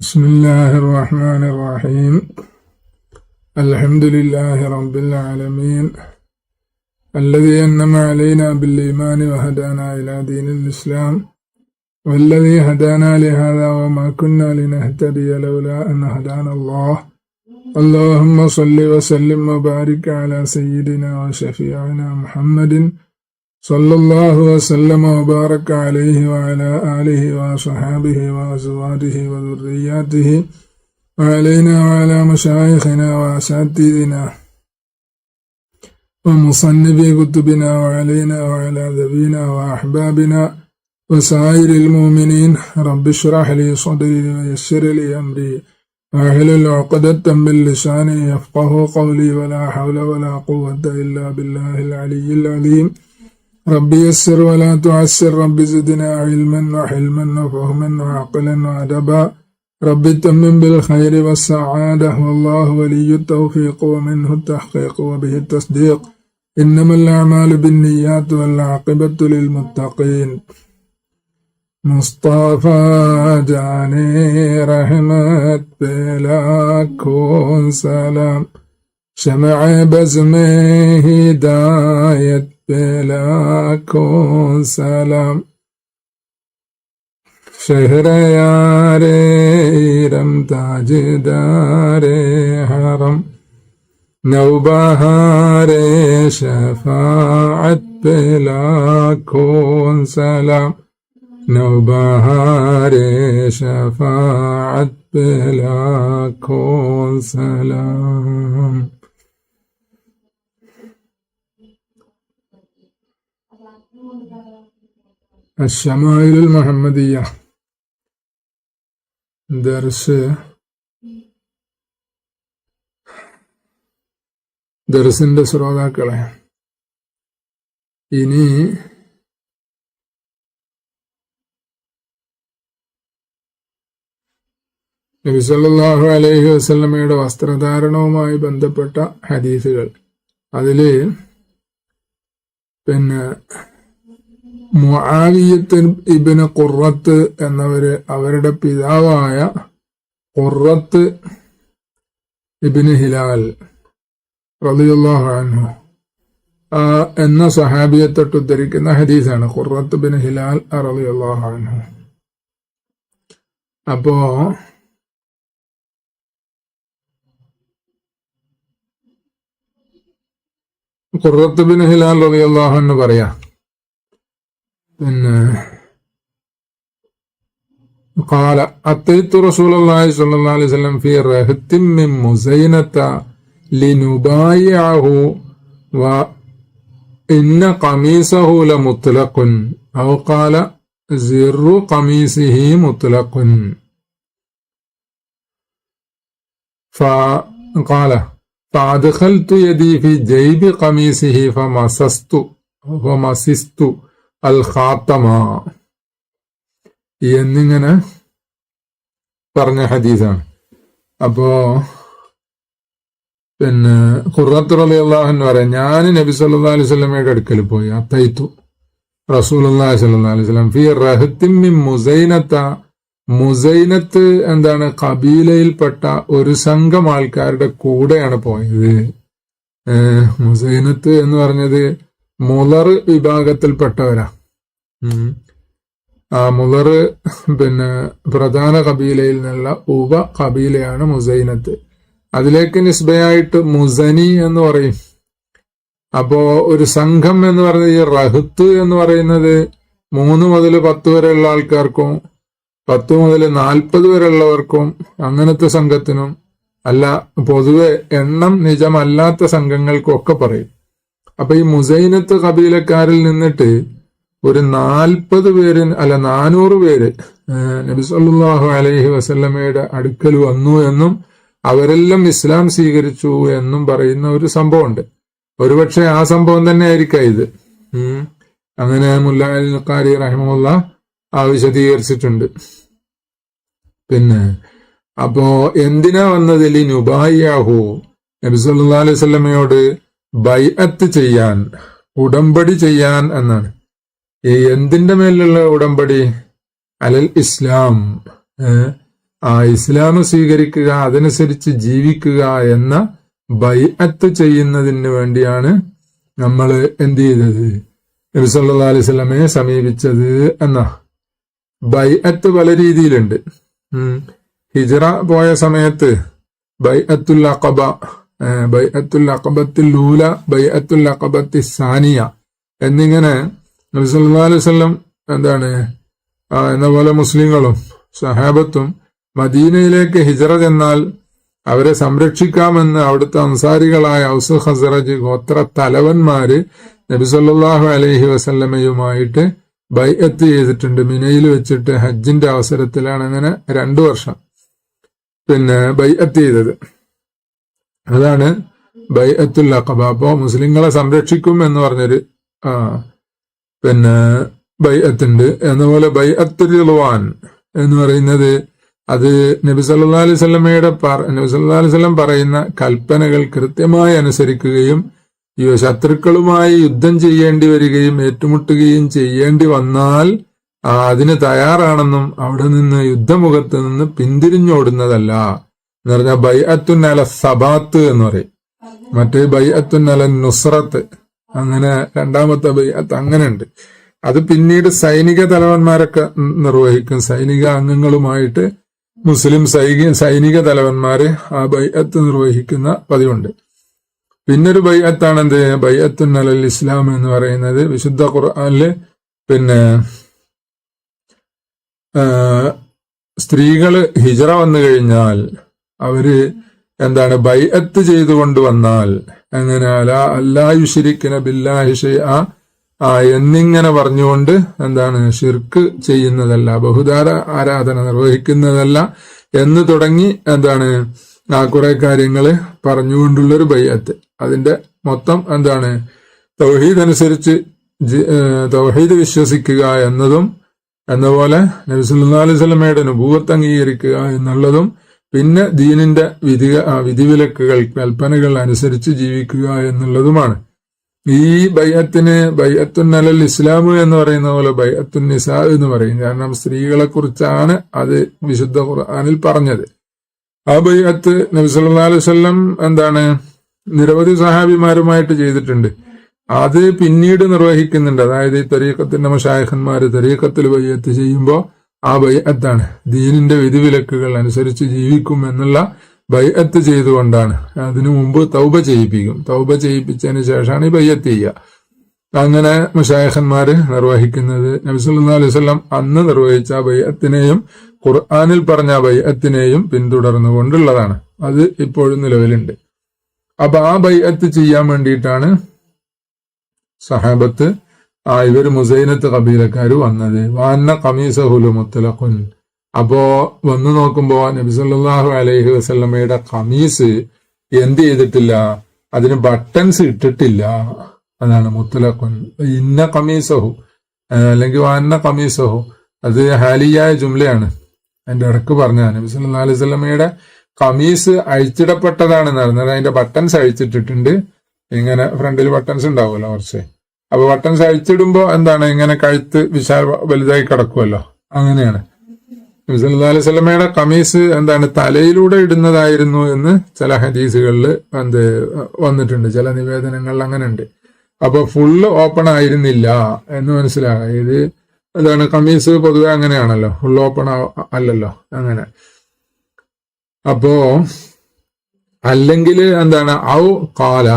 بسم الله الرحمن الرحيم الحمد لله رب العالمين الذي أنم علينا بالإيمان وهدانا إلى دين الإسلام والذي هدانا لهذا وما كنا لنهتدي لولا أن هدانا الله اللهم صل وسلم وبارك على سيدنا وشفيعنا محمد صلى الله وسلم وبارك عليه وعلى آله وصحابه وأزواجه وذرياته وعلينا وعلى مشايخنا وأساتذتنا ومصنفي كتبنا وعلينا وعلى ذوينا وأحبابنا وسائر المؤمنين. رب اشرح لي صدري ويسر لي أمري. واحلل عقدة من لساني يفقه قولي. ولا حول ولا قوة إلا بالله العلي العظيم. رب يسر ولا تعسر. رب زدنا علما وحلما وفهما وعقلا وأدبا. رب تمم بالخير والسعادة. والله ولي التوفيق ومنه التحقيق وبه التصديق. إنما الأعمال بالنيات والعاقبة للمتقين. مصطفى جاني رحمت بلاكون سلام. شمع بزمه بلاكم سلام شهر ياري رم تاج داري حرم شفاعت شفاعة بلاكم سلام نوبهار شفاعة بلاكم سلام الشمائل المحمدية درس ദർസിന്റെ ശ്രോതാക്കളെ ഇനി നബിസല്ലാഹു അലൈഹി വസ്ലമയുടെ വസ്ത്രധാരണവുമായി ബന്ധപ്പെട്ട ഹദീസുകൾ അതില് പിന്നെ മുആവിയത്ത് ഇബിന് കുറത്ത് എന്നവര് അവരുടെ പിതാവായ കുറത്ത് ഇബിന് ഹിലാൽ അൻഹു. എന്ന സഹാബിയെ തൊട്ട് ഉദ്ധരിക്കുന്ന ഹദീസാണ് കുറത്ത് ബിൻ ഹിലാൽ അൻഹു. അപ്പോ കുറത്ത് ബിൻ ഹിലാൽ അൻഹു പറയാ. قال أتيت رسول الله صلى الله عليه وسلم في رهط من مزينة لنبايعه وإن قميصه لمطلق أو قال زر قميصه مطلق. فقال فأدخلت يدي في جيب قميصه فمسست فمسست. അൽ ഖാത്തമ എന്നിങ്ങനെ പറഞ്ഞ ഹദീസാണ്. അപ്പോ പിന്നെ ഖുറത്ത് അള്ളാഹു എന്ന് പറയാം ഞാൻ നബി സല്ലാ അലൈഹി സ്വലമയുടെ അടുക്കൽ പോയി അത്തൈത്തു. റസൂൽ അള്ളാഹി മുസൈനത്ത്. എന്താണ്? കബീലയിൽപ്പെട്ട ഒരു സംഘം ആൾക്കാരുടെ കൂടെയാണ് പോയത്. മുസൈനത്ത് എന്ന് പറഞ്ഞത് മുലർ വിഭാഗത്തിൽപ്പെട്ടവരാ. ആ മുലർ പിന്നെ പ്രധാന കബീലയിൽ നിന്നുള്ള ഉപ കബീലയാണ് മുസൈനത്ത്. അതിലേക്ക് നിസ്ബയായിട്ട് മുസനി എന്ന് പറയും. അപ്പോ ഒരു സംഘം എന്ന് പറയുന്നത് ഈ റഹത്ത് എന്ന് പറയുന്നത് മൂന്ന് മുതൽ പത്ത് വരെയുള്ള ആൾക്കാർക്കും പത്ത് മുതൽ നാൽപ്പത് വരെയുള്ളവർക്കും അങ്ങനത്തെ സംഘത്തിനും അല്ല പൊതുവെ എണ്ണം നിജമല്ലാത്ത സംഘങ്ങൾക്കും ഒക്കെ പറയും. അപ്പൊ ഈ മുസൈനത്ത് കബീലക്കാരിൽ നിന്നിട്ട് ഒരു നാൽപ്പത് പേര് അല്ല നാനൂറ് പേര് നബി സല്ലാഹു അലൈഹി വസല്ലമയുടെ അടുക്കൽ വന്നു എന്നും അവരെല്ലാം ഇസ്ലാം സ്വീകരിച്ചു എന്നും പറയുന്ന ഒരു സംഭവമുണ്ട്. ഒരുപക്ഷെ ആ സംഭവം തന്നെ ആയിരിക്കാം ഇത് അങ്ങനെ മുല്ലാരി റഹിമുള്ള ആ വിശദീകരിച്ചിട്ടുണ്ട്. പിന്നെ അപ്പോ എന്തിനാ വന്നതിൽ നുബായിയാഹു. നബി അലൈഹി സ്വല്ലമയോട് ബൈഅത്ത് ചെയ്യാൻ ഉടമ്പടി ചെയ്യാൻ എന്നാണ്. ഈ എന്തിന്റെ മേലുള്ള ഉടമ്പടി? അലൽ ഇസ്ലാം. ആ ഇസ്ലാം സ്വീകരിക്കുക അതനുസരിച്ച് ജീവിക്കുക എന്ന ബൈഅത്ത് ചെയ്യുന്നതിന് വേണ്ടിയാണ് നമ്മൾ എന്ത് ചെയ്തത്? നബി സല്ലാ അലൈഹി സ്വലമയെ സമീപിച്ചത് എന്ന. ബൈഅത്ത് പല രീതിയിലുണ്ട്. ഹിജറ പോയ സമയത്ത് ബൈഅത്തുൽ അഖബ ബൈഅത്തുൽ അഖബത്തിൽ ലൂല ബൈഅത്തുൽ അക്കബത്തി സാനിയ എന്നിങ്ങനെ അലൈഹി വസല്ലം എന്താണ് എന്ന പോലെ മുസ്ലിങ്ങളും സഹാബത്തും മദീനയിലേക്ക് ഹിജറ ചെന്നാൽ അവരെ സംരക്ഷിക്കാമെന്ന് അവിടുത്തെ അൻസാരികളായ ഔസ് ഹസറജ് ഗോത്ര തലവന്മാര് നബി സല്ലല്ലാഹു അലൈഹി വസല്ലമയുമായിട്ട് ബൈഅത്ത് ചെയ്തിട്ടുണ്ട്. മിനയിൽ വെച്ചിട്ട് ഹജ്ജിന്റെ അവസരത്തിലാണ് അങ്ങനെ രണ്ടു വർഷം പിന്നെ ബൈഅത്ത് ചെയ്തത്. അതാണ് ബൈഅത്തുൽ അഖബ. അപ്പോ മുസ്ലിങ്ങളെ സംരക്ഷിക്കും എന്ന് പറഞ്ഞൊരു ആ പിന്നെ ബൈഅത്തുണ്ട്. എന്നപോലെ ബൈഅത്തുൽ റിവാൻ എന്ന് പറയുന്നത് അത് നബി സല്ലാ അലൈഹി സ്വലമയുടെ നബി സല്ലാ അലൈഹി സ്വലം പറയുന്ന കൽപ്പനകൾ കൃത്യമായി അനുസരിക്കുകയും ശത്രുക്കളുമായി യുദ്ധം ചെയ്യേണ്ടി വരികയും ഏറ്റുമുട്ടുകയും ചെയ്യേണ്ടി വന്നാൽ അതിന് തയ്യാറാണെന്നും അവിടെ നിന്ന് യുദ്ധമുഖത്ത് നിന്ന് പിന്തിരിഞ്ഞോടുന്നതല്ല. എന്ന് പറഞ്ഞാൽ ബൈഅത്തുൻ അല സബാത്ത് എന്ന് പറയും. മറ്റേ ബൈഅത്തുൻ അല നുസ്രത്ത് അങ്ങനെ രണ്ടാമത്തെ ബൈഅത്ത് അങ്ങനെ ഉണ്ട് അത് പിന്നീട് സൈനിക തലവന്മാരൊക്കെ നിർവഹിക്കും. സൈനിക അംഗങ്ങളുമായിട്ട് മുസ്ലിം സൈനിക സൈനിക തലവന്മാര് ആ ബൈഅത്ത് നിർവഹിക്കുന്ന പതിവുണ്ട്. പിന്നൊരു ബൈഅത്താണ് എന്ത് ബൈഅത്തുൻ അലൽ ഇസ്ലാം എന്ന് പറയുന്നത് വിശുദ്ധ ഖുർആാനിൽ പിന്നെ സ്ത്രീകൾ ഹിജറ വന്നു കഴിഞ്ഞാൽ അവർ എന്താണ് ബൈഅത്ത് ചെയ്തു വന്നാൽ അങ്ങനെ അലാ അല്ലായുഷിരിക്കുന്ന ബില്ലാഹി ആ ആ എന്നിങ്ങനെ പറഞ്ഞുകൊണ്ട് എന്താണ് ഷിർക്ക് ചെയ്യുന്നതല്ല ബഹുദാര ആരാധന നിർവഹിക്കുന്നതല്ല എന്ന് തുടങ്ങി എന്താണ് ആ കുറെ കാര്യങ്ങൾ പറഞ്ഞുകൊണ്ടുള്ളൊരു ബൈഅത്ത്. അതിന്റെ മൊത്തം എന്താണ് തൗഹീദ് അനുസരിച്ച് തൗഹീദ് വിശ്വസിക്കുക എന്നതും എന്നപോലെ നബിസുല്ലാ അലൈഹി സ്വലമയുടെ അനുഭൂത്ത് അംഗീകരിക്കുക എന്നുള്ളതും പിന്നെ ദീനിന്റെ വിധി വിധിവിലക്കുകൾ കൽപ്പനകൾ അനുസരിച്ച് ജീവിക്കുക എന്നുള്ളതുമാണ്. ഈ ബൈഅത്തിന് ബൈഅത്തുൻ അലൽ ഇസ്ലാം എന്ന് പറയുന്ന പോലെ ബൈഅത്തുൻ നിസാ എന്ന് പറയും. കാരണം സ്ത്രീകളെ കുറിച്ചാണ് അത് വിശുദ്ധ ഖുർആാനിൽ പറഞ്ഞത്. ആ ബൈഅത്ത് നബി സല്ലല്ലാഹു അലൈഹി വസല്ലം എന്താണ്? നിരവധി സഹാബിമാരുമായിട്ട് ചെയ്തിട്ടുണ്ട്. അത് പിന്നീട് നിർവഹിക്കുന്നുണ്ട്. അതായത് ഈ തരീക്കത്തിന്റെ മഷായഖന്മാര് തരീക്കത്തിൽ ബയ്യത്ത് ചെയ്യുമ്പോൾ ആ ബൈഅത്താണ്. ദീനിന്റെ വിധിവിലക്കുകൾ അനുസരിച്ച് ജീവിക്കും എന്നുള്ള ബൈഅത്ത് ചെയ്തുകൊണ്ടാണ്. അതിനു മുമ്പ് തൗബ ചെയ്യിപ്പിക്കും. തൗബ ചെയ്യിപ്പിച്ചതിന് ശേഷമാണ് ഈ ബയ്യത്ത് ചെയ്യുക. അങ്ങനെ മുഷായഹന്മാര് നിർവഹിക്കുന്നത് നബിസുല്ലാ അലൈവല്ലം അന്ന് നിർവഹിച്ച ബൈഅത്തിനെയും ഖുർആാനിൽ പറഞ്ഞ ബൈഅത്തിനെയും പിന്തുടർന്നു പിന്തുടർന്നുകൊണ്ടുള്ളതാണ്. അത് ഇപ്പോഴും നിലവിലുണ്ട്. അപ്പൊ ആ ബൈഅത്ത് ചെയ്യാൻ വേണ്ടിയിട്ടാണ് സഹാബത്ത് ആ ഇവർ മുസൈനത്ത് കബീലക്കാര് വന്നത്. വാന്ന കമീസഹുലു മുത്തലഖുൻ. അപ്പോ വന്നു നോക്കുമ്പോ നബി സല്ലല്ലാഹു അലൈഹി വസല്ലമയുടെ കമീസ് എന്ത് ചെയ്തിട്ടില്ല? അതിന് ബട്ടൺസ് ഇട്ടിട്ടില്ല അതാണ് മുത്തലഖുൻ. ഇന്ന കമീസഹു അല്ലെങ്കിൽ വാന്ന കമീസഹു അത് ഹാലിയായ ജുംലയാണ്. അതിന്റെ ഇടയ്ക്ക് പറഞ്ഞ നബി സല്ലാ അലൈഹി സ്വലമയുടെ കമീസ് അഴിച്ചിടപ്പെട്ടതാണെന്ന് പറഞ്ഞത്. അതിന്റെ ബട്ടൺസ് അഴിച്ചിട്ടിട്ടുണ്ട്. ഇങ്ങനെ ഫ്രണ്ടിൽ ബട്ടൺസ് ഉണ്ടാവുമല്ലോ കുറച്ച്. അപ്പൊ ബട്ടൺസ് അഴിച്ചിടുമ്പോ എന്താണ്? ഇങ്ങനെ കഴുത്ത് വിശാല വലുതായി കിടക്കുമല്ലോ അങ്ങനെയാണ്. അലൈഹി കമീസ് എന്താണ്? തലയിലൂടെ ഇടുന്നതായിരുന്നു എന്ന് ചില ഹദീസുകളിൽ എന്ത് വന്നിട്ടുണ്ട്. ചില നിവേദനങ്ങളിൽ അങ്ങനെ ഉണ്ട് അപ്പൊ ഫുള്ള് ഓപ്പൺ ആയിരുന്നില്ല എന്ന് മനസ്സിലാകാം. ഇത് എന്താണ്? കമീസ് പൊതുവെ അങ്ങനെയാണല്ലോ. ഫുൾ ഓപ്പൺ അല്ലല്ലോ. അങ്ങനെ. അപ്പോ അല്ലെങ്കിൽ എന്താണ്? ഔ കാല.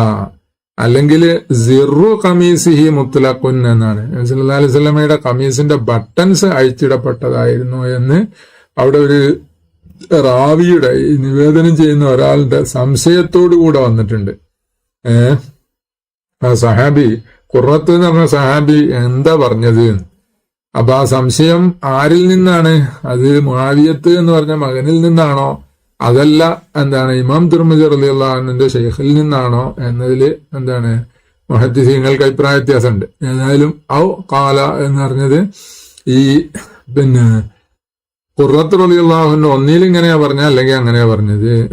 അല്ലെങ്കിൽ സിറു കമീസിഹി മുത്തലഖുൻ എന്നാണ്. സല്ലല്ലാഹു അലൈഹി വസല്ലമയുടെ കമീസിന്റെ ബട്ടൺസ് അഴിച്ചിടപ്പെട്ടതായിരുന്നു എന്ന് അവിടെ ഒരു റാവിയുടെ നിവേദനം ചെയ്യുന്ന ഒരാളുടെ സംശയത്തോടു കൂടെ വന്നിട്ടുണ്ട്. ഏ? ആ സഹാബി കുറത്ത് എന്ന് പറഞ്ഞ സഹാബി എന്താ പറഞ്ഞത്? അപ്പൊ ആ സംശയം ആരിൽ നിന്നാണ്? അത് മാവിയത്ത് എന്ന് പറഞ്ഞ മകനിൽ നിന്നാണോ? അതല്ല എന്താണ് ഇമാം തിർമിജി അലിയുള്ള ഷെയ്ഖിൽ നിന്നാണോ എന്നതിൽ എന്താണ് മഹദ്ദിസീങ്ങൾക്ക് അഭിപ്രായ വ്യത്യാസമുണ്ട്. ഏതായാലും ഔ കാല എന്ന് പറഞ്ഞത് ഈ പിന്നെ കുറത്ത് റലിയുള്ളാഹുന്റെ ഒന്നിൽ ഇങ്ങനെയാ പറഞ്ഞ അല്ലെങ്കിൽ അങ്ങനെയാ പറഞ്ഞത്.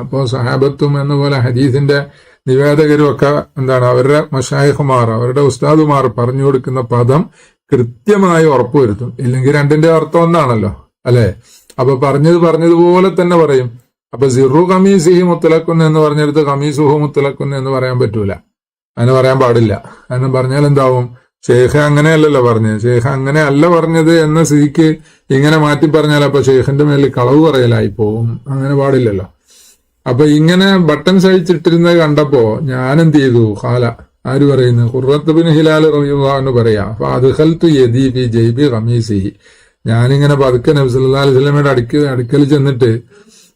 അപ്പോ സഹാബത്തും എന്ന പോലെ ഹദീസിന്റെ നിവേദകരും ഒക്കെ എന്താണ് അവരുടെ മഷായഹുമാർ അവരുടെ ഉസ്താദുമാർ പറഞ്ഞു കൊടുക്കുന്ന പദം കൃത്യമായി ഉറപ്പുവരുത്തും. ഇല്ലെങ്കിൽ രണ്ടിന്റെ അർത്ഥം ഒന്നാണല്ലോ അല്ലെ? അപ്പൊ പറഞ്ഞത് പറഞ്ഞതുപോലെ തന്നെ പറയും. അപ്പൊ സിറു കമീസിഹി മുത്തലക്കുന്ന് എന്ന് പറഞ്ഞെടുത്ത് കമീസുഹു മുത്തലക്കുന്ന് എന്ന് പറയാൻ പറ്റൂല. അങ്ങനെ പറയാൻ പാടില്ല. അങ്ങനെ പറഞ്ഞാൽ എന്താവും? ഷെയ്ഖ് അങ്ങനെയല്ലല്ലോ പറഞ്ഞത്. ഷെയ്ഖ് അങ്ങനെ അല്ല പറഞ്ഞത് എന്ന സ്ഥിതിക്ക് ഇങ്ങനെ മാറ്റി പറഞ്ഞാൽ അപ്പൊ ഷെയ്ഖിന്റെ മേലിൽ കളവ് പറയലായി പോവും അങ്ങനെ പാടില്ലല്ലോ. അപ്പൊ ഇങ്ങനെ ബട്ടൺ സഹിച്ചിട്ടിരുന്നത് കണ്ടപ്പോ ഞാൻ എന്ത് ചെയ്തു? ഹാല ആര് പറയുന്നു? ഖുറത്ത് ബിൻ ഹിലാൽ റളിയല്ലാഹു പറയാ അപ്പൊ അത് ഹൽത്ത് ഫി ജൈബി ഖമീസിഹി. ഞാനിങ്ങനെ പതുക്കെ നബി സല്ലല്ലാഹു അലൈഹി സ്വലമയുടെ അടുക്ക അടുക്കൽ ചെന്നിട്ട്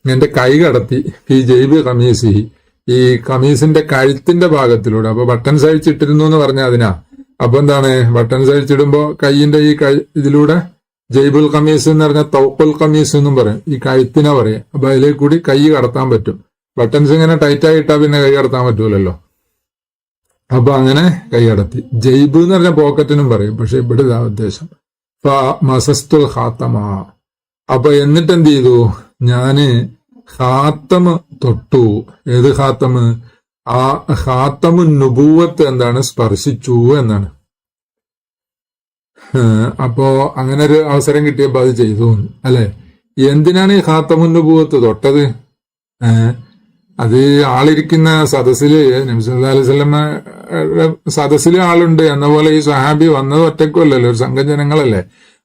എന്റെ കൈ കടത്തി ഈ ജൈബ് കമീസി ഈ കമീസിന്റെ കഴുത്തിന്റെ ഭാഗത്തിലൂടെ അപ്പൊ ബട്ടൺസ് അഴിച്ചിട്ടിരുന്നു എന്ന് പറഞ്ഞ അതിനാ. അപ്പൊ എന്താണ്? ബട്ടൺസ് അഴിച്ചിടുമ്പോ കൈയിന്റെ ഈ ഇതിലൂടെ ജൈബുൽ കമീസ് എന്ന് പറഞ്ഞാൽ തൗക്കുൽ കമീസ് എന്നും പറയും. ഈ കഴുത്തിനെ പറയും. അപ്പൊ അതിലേക്ക് കൂടി കൈ കടത്താൻ പറ്റും. ബട്ടൺസ് ഇങ്ങനെ ടൈറ്റ് ആയിട്ടാ പിന്നെ കൈ കടത്താൻ പറ്റൂലല്ലോ. അപ്പൊ അങ്ങനെ കൈ കടത്തി. ജൈബ് എന്ന് പറഞ്ഞ പോക്കറ്റിനും പറയും. പക്ഷെ ഇവിടെ ഉദ്ദേശം. മസസ്തുൽ ഹാത്തമ അപ്പൊ എന്നിട്ട് എന്ത് ചെയ്തു ഞാൻ ഹാത്തമ തൊട്ടു. ഏത് ഹാത്തമ് ആ ഹാത്തമ നുപൂവത്ത് എന്താണ്? സ്പർശിച്ചു എന്നാണ്. അപ്പോ അങ്ങനെ ഒരു അവസരം കിട്ടിയപ്പോ അത് ചെയ്തു. അല്ലെ? എന്തിനാണ് ഈ ഖാത്തമുൻ നുപൂവത്ത് തൊട്ടത്? അത് ആളിരിക്കുന്ന സദസ്സിൽ നബിസ് അലൈഹി സ്വലമ സദസ്സിൽ ആളുണ്ട്. എന്ന പോലെ ഈ സഹാബി വന്നത് ഒറ്റക്കുമല്ലല്ലോ ഒരു സംഘം ജനങ്ങളല്ലേ.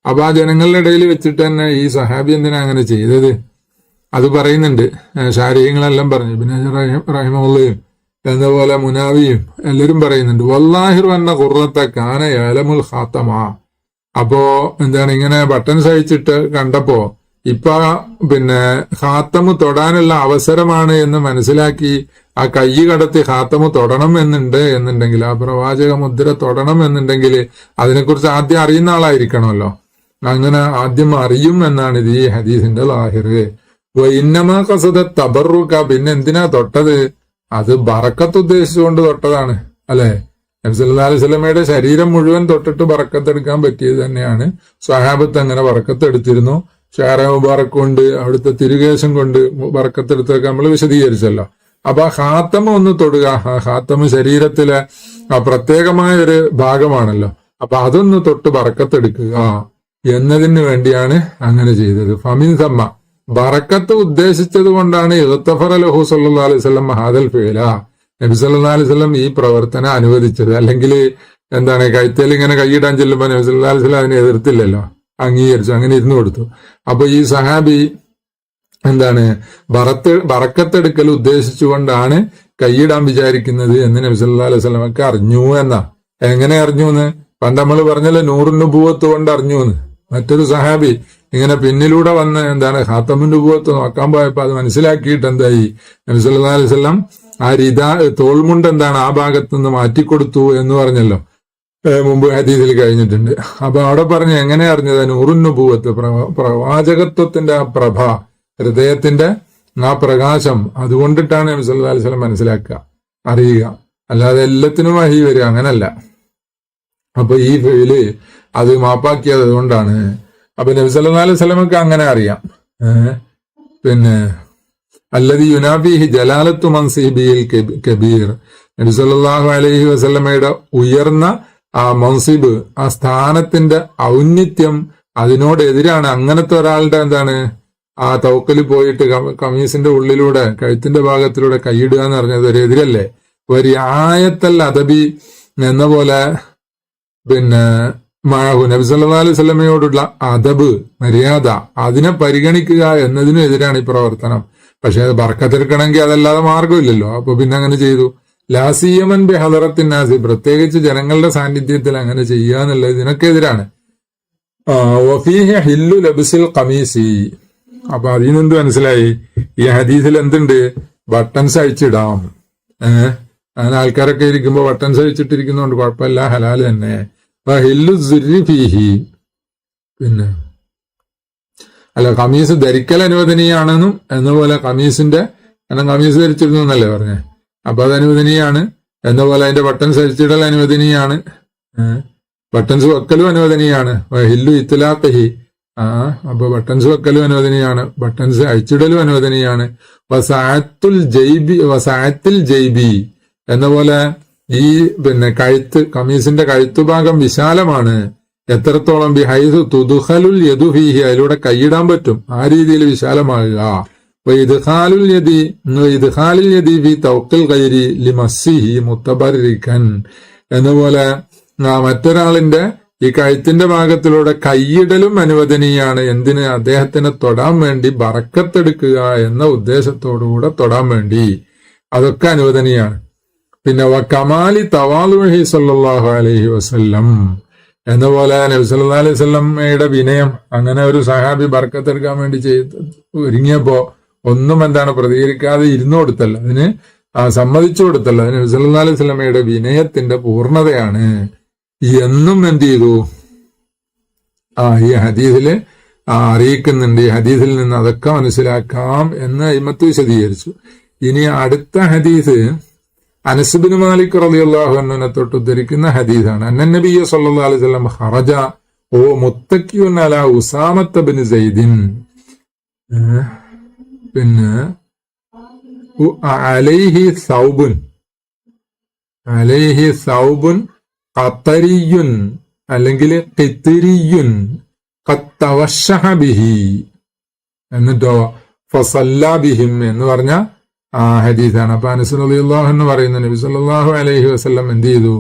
അപ്പൊ ആ ജനങ്ങളുടെ ഇടയിൽ വെച്ചിട്ട് തന്നെ ഈ സഹാബി എന്തിനാ അങ്ങനെ ചെയ്തത്? അത് പറയുന്നുണ്ട്. ശാരീരങ്ങളെല്ലാം പറഞ്ഞു. പിന്നെ റഹിമുള്ളയും എന്നപോലെ മുനാവിയും എല്ലാവരും പറയുന്നുണ്ട്. വല്ലാഹിർ എന്ന കുറത്തെ കാന ഏലമുൽ ഹാത്തമാ അപ്പോ എന്താണ് ഇങ്ങനെ ബട്ടൺ സഹിച്ചിട്ട് കണ്ടപ്പോ ഇപ്പ പിന്നെ ഹാത്തമ് തൊടാനുള്ള അവസരമാണ് എന്ന് മനസ്സിലാക്കി ആ കൈ കടത്തി ഹാത്തമ തൊടണം എന്നുണ്ട് എന്നുണ്ടെങ്കിൽ ആ പ്രവാചക മുദ്ര തൊടണം എന്നുണ്ടെങ്കിൽ അതിനെക്കുറിച്ച് ആദ്യം അറിയുന്ന ആളായിരിക്കണമല്ലോ. അങ്ങനെ ആദ്യം അറിയും എന്നാണ് ഇത് ഈ ഹദീസിന്റെ ലാഹിറ്. ഇന്നമാ കസത തബറുക പിന്നെ എന്തിനാ തൊട്ടത്? അത് ബറക്കത്ത് ഉദ്ദേശിച്ചുകൊണ്ട് തൊട്ടതാണ് അല്ലെ? നബ്സല്ലാ അലൈഹി സ്വലമയുടെ ശരീരം മുഴുവൻ തൊട്ടിട്ട് ബറക്കത്തെടുക്കാൻ പറ്റിയത് തന്നെയാണ്. സ്വഹാബത്ത് അങ്ങനെ വറക്കത്തെടുത്തിരുന്നു ഷാറ മുബാറക്ക് കൊണ്ട് അവിടുത്തെ തിരുകേശം കൊണ്ട് വറക്കത്തെടുത്തൊക്കെ നമ്മൾ വിശദീകരിച്ചല്ലോ. അപ്പൊ ഹാത്തമ ഒന്ന് തൊടുക. ഹാത്തമ ശരീരത്തിലെ പ്രത്യേകമായ ഒരു ഭാഗമാണല്ലോ. അപ്പൊ അതൊന്ന് തൊട്ട് വറക്കത്തെടുക്കുക. എന്നതിന് വേണ്ടിയാണ് അങ്ങനെ ചെയ്തത്. ഫമിൻ സമ്മ. ബറക്കത്ത് ഉദ്ദേശിച്ചത് കൊണ്ടാണ് ഇഹത്തഫർ അലഹു സല്ലാ അലൈഹി സ്വലം ഹാദൽ ഫേല. നബി സല്ലാ അലൈഹി സ്വലം ഈ പ്രവർത്തനം അനുവദിച്ചത്. അല്ലെങ്കിൽ എന്താണ് കൈത്തേൽ ഇങ്ങനെ കൈയിടാൻ ചെല്ലുമ്പോൾ നബി സല്ലാ അലൈഹി സ്വലം അതിനെ എതിർത്തില്ലല്ലോ. അംഗീകരിച്ചു. അങ്ങനെ ഇരുന്നു കൊടുത്തു. അപ്പൊ ഈ സഹാബി എന്താണ്? ബറത്ത് ബറക്കത്തെടുക്കൽ ഉദ്ദേശിച്ചുകൊണ്ടാണ് കൈയിടാൻ വിചാരിക്കുന്നത് എന്ന് നബിസല്ലാ അലൈഹി സ്വലമക്ക് അറിഞ്ഞു എന്നാ. എങ്ങനെ അറിഞ്ഞു എന്ന് പണ്ട് നമ്മൾ പറഞ്ഞല്ലോ നൂറിന് പൂവത്ത് കൊണ്ട് അറിഞ്ഞു എന്ന് മറ്റൊരു സഹാബി ഇങ്ങനെ പിന്നിലൂടെ വന്ന് എന്താണ് ഹാത്തമിന്റെ പൂവത്ത് നോക്കാൻ പോയപ്പോ അത് മനസ്സിലാക്കിയിട്ട് എന്തായി? നബിസല്ലാ അലൈഹി സ്വലം ആ രീത തോൾമുണ്ട് എന്താണ് ആ ഭാഗത്ത് നിന്ന് മാറ്റിക്കൊടുത്തു എന്ന് പറഞ്ഞല്ലോ. മുമ്പ് ഹദീസിൽ കഴിഞ്ഞിട്ടുണ്ട്. അപ്പൊ അവിടെ പറഞ്ഞ് എങ്ങനെ അറിഞ്ഞത്? നൂറുന്നുപൂവത്ത് പ്രവാചകത്വത്തിന്റെ ആ പ്രഭ. ഹൃദയത്തിന്റെ ആ പ്രകാശം അതുകൊണ്ടിട്ടാണ് നബി സല്ലല്ലാഹു അലൈഹി സ്വലം മനസ്സിലാക്കുക അറിയുക. അല്ലാതെ എല്ലാത്തിനും വഹി വരിക അങ്ങനല്ല. അപ്പൊ ഈ ഫെയിൽ അത് മാപ്പാക്കിയത് അതുകൊണ്ടാണ്. അപ്പൊ നബി സല്ലല്ലാഹു അലൈഹി സ്വലമൊക്കെ അങ്ങനെ അറിയാം. പിന്നെ അല്ലതി യുനാബിഹി ജലാലത്തു മൻസിബിയിൽ കബീർ. നബി സല്ലാഹു അലൈഹി വസല്ലമയുടെ ഉയർന്ന ആ മൻസിബ് ആ സ്ഥാനത്തിന്റെ ഔന്നിത്യം അതിനോടെതിരാണ്. അങ്ങനത്തെ ഒരാളുടെ എന്താണ്? ആ തൗക്കൽ പോയിട്ട് കമീസിന്റെ ഉള്ളിലൂടെ കഴുത്തിന്റെ ഭാഗത്തിലൂടെ കൈയിടുക എന്ന് പറഞ്ഞത് ഒരു എതിരല്ലേ ഒരു ആയത്തൽ അദബി എന്ന പോലെ പിന്നെ മാഹു നബി സല്ലാ അലൈഹി സ്വലമയോടുള്ള അദബ് മര്യാദ അതിനെ പരിഗണിക്കുക എന്നതിനും എതിരാണ് ഈ പ്രവർത്തനം. പക്ഷെ അത് ബർക്കത്തെടുക്കണമെങ്കിൽ അതല്ലാതെ മാർഗമില്ലല്ലോ അപ്പൊ പിന്നെ അങ്ങനെ ചെയ്തു. ലാസിയമൻ ബി ഹദറത്തിനാസി പ്രത്യേകിച്ച് ജനങ്ങളുടെ സാന്നിധ്യത്തിൽ അങ്ങനെ ചെയ്യുക എന്നുള്ളത് ഇതിനൊക്കെ എതിരാണ്. ഹില്ലു ലബിസിൽ കമീസി അപ്പൊ അതിൽ നിന്ന് എന്ത് മനസ്സിലായി? ഈ ഹദീസിൽ എന്തുണ്ട്? ബട്ടൺസ് അഴിച്ചിടാം. ഏഹ് അങ്ങനെ ആൾക്കാരൊക്കെ ഇരിക്കുമ്പോ ബട്ടൺസ് അഴിച്ചിട്ടിരിക്കുന്നതുകൊണ്ട് കുഴപ്പമില്ല ഹലാൽ തന്നെ. പിന്നെ? അല്ല കമീസ് ധരിക്കൽ അനുവദനീയാണെന്നും എന്നപോലെ കമീസിന്റെ കാരണം കമീസ് ധരിച്ചിരുന്നു എന്നല്ലേ പറഞ്ഞേ? അപ്പൊ അത് അനുവദനീയാണ്. എന്ന പോലെ അതിന്റെ ബട്ടൺസ് അഴിച്ചിടൽ അനുവദനീയാണ്. ബട്ടൺസ് വെക്കലും അനുവദനീയാണ്. ഹില്ലു ഇത്തലാഖഹി ആ അപ്പൊ ബട്ടൺസ് വെക്കലും അനുവദനീയാണ്. ബട്ടൺസ് അഴിച്ചിടലും അനുവദനീയാണ്. വസാത്തുൽ ജൈബി വസാത്തിൽ ജൈബി എന്ന പോലെ ഈ പിന്നെ കഴുത്ത് കമീസിന്റെ കഴുത്തുഭാഗം വിശാലമാണ്. എത്രത്തോളം ബി ഹൈദു തുതുഹലുൽ യദുഫീഹി അതിലൂടെ കൈയിടാൻ പറ്റും. ആ രീതിയിൽ വിശാലമാകുക. ഇദ്ഹാലുൽ യദി ഇദ്ഹാലുൽ യദി ബി തൗക്കിൽ കൈരി ലിമസ്സിഹി മുത്തബരിക്കൻ എന്നപോലെ ആ, മറ്റൊരാളിന്റെ ഈ കഴുത്തിന്റെ ഭാഗത്തിലൂടെ കൈയിടലും അനുവദനീയാണ്. എന്തിന്? അദ്ദേഹത്തിനെ തൊടാൻ വേണ്ടി ബറക്കത്തെടുക്കുക എന്ന ഉദ്ദേശത്തോടുകൂടെ തൊടാൻ വേണ്ടി. അതൊക്കെ അനുവദനീയാണ്. പിന്നെ വ കമാലി തവാലുഹി സല്ലല്ലാഹു അലഹി വസ്ല്ലം എന്ന പോലെ നബി സല്ലല്ലാഹു അലൈഹി സ്വല്ലമ്മയുടെ വിനയം അങ്ങനെ ഒരു സഹാബി ബർക്കത്തെടുക്കാൻ വേണ്ടി ചെയ്ത് ഒരുങ്ങിയപ്പോ ഒന്നും എന്താണ് പ്രതികരിക്കാതെ ഇരുന്നു കൊടുത്തല്ല. അതിന് സമ്മതിച്ചു കൊടുത്തല്ല. അതിന് നബി അലൈഹി വസല്ലമയുടെ വിനയത്തിന്റെ പൂർണതയാണ്. എന്നും എന്ത് ചെയ്തു? ആ ഈ ഹദീസിൽ അറിയിക്കുന്നുണ്ട്. ഈ ഹദീസിൽ നിന്ന് അതൊക്കെ മനസ്സിലാക്കാം എന്ന് അയിമത്ത് വിശദീകരിച്ചു. ഇനി അടുത്ത ഹദീസ് അനസുബിൻ മാലിക് റളിയല്ലാഹു അൻഹുവിനെ തൊട്ട് ഉദ്ധരിക്കുന്ന ഹദീസാണ്. അന്നൻ നബി സല്ലല്ലാഹു അലൈഹി വസല്ലം ഹറജ ഓ മുത്തക്കിയുൻ അല ഉസാമത്ത് ബിൻ സൈദിൻ. പിന്നെ അലൈഹി സൗബുൻ അലൈഹി സൗബുൻ ഖത്തരിയുൻ അല്ലെങ്കിൽ കിത്തിരിയുൻ കത്തവഷഹബിഹി എന്നിട്ടോ ഫസല്ല ബിഹിം എന്ന് പറഞ്ഞ ആ ഹദീസാണ്. അപ്പൊ അനസ് റളിയല്ലാഹു എന്ന് പറയുന്ന നബി സല്ലല്ലാഹു അലൈഹി വസ്ലം എന്ത് ചെയ്തു?